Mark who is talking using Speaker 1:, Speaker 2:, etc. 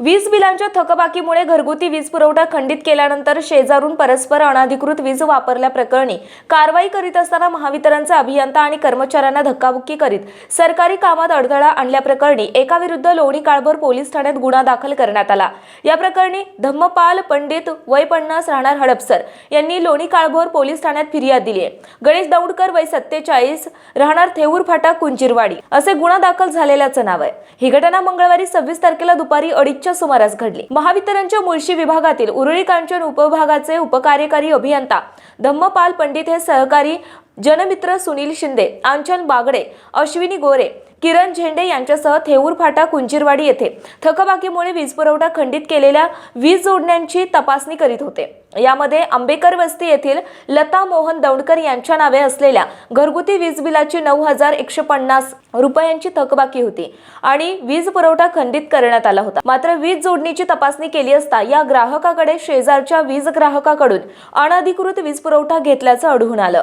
Speaker 1: वीज बिलांच्या थकबाकीमुळे घरगुती वीज पुरवठा खंडित केल्यानंतर शेजारून परस्पर अनधिकृत वीज वापरल्याप्रकरणी कारवाई करीत असताना महावितरणचे अभियंता आणि कर्मचाऱ्यांना धक्काबुक्की करीत सरकारी कामात अडथळा आणल्याप्रकरणी एकाविरुद्ध लोणी काळभोर पोलीस ठाण्यात गुन्हा दाखल करण्यात आला. या प्रकरणी धम्मपाल पंडित वय पन्नास राहणार हडपसर यांनी लोणी काळभोर पोलीस ठाण्यात फिर्याद दिली आहे. गणेश दौडकर वय सत्तेचाळीस राहणार थेऊर फाटा कुंजीरवाडी असे गुन्हा दाखल झालेल्याचं नाव आहे. ही घटना मंगळवारी सव्वीस तारखेला दुपारी अडीच अडीचच्या सुमारास घडली. महावितरणच्या मुळशी विभागातील उरळी कांचन उपभागाचे उपकार्यकारी अभियंता धम्मपाल पंडित हे सहकारी जनमित्र सुनील शिंदे आंचन बागडे अश्विनी गोरे किरण झेंडे यांच्यासह थेऊर फाटा कुंचिरवाडी येथे. थकबाकीमुळे वीज पुरवठा खंडित केलेल्या वीज जोडण्यांची तपासणी करीत होते. यामध्ये आंबेकर वस्ती येथील लता मोहन दौंडकर यांच्या नावे असलेल्या घरगुती वीज बिलाची नऊ हजार एकशे पन्नास रुपयांची थकबाकी होती आणि वीज पुरवठा खंडित करण्यात आला होता. मात्र वीज जोडणीची तपासणी केली असता या ग्राहकाकडे शेजारच्या वीज ग्राहकाकडून अनधिकृत वीज पुरवठा घेतल्याचं आढळून आलं.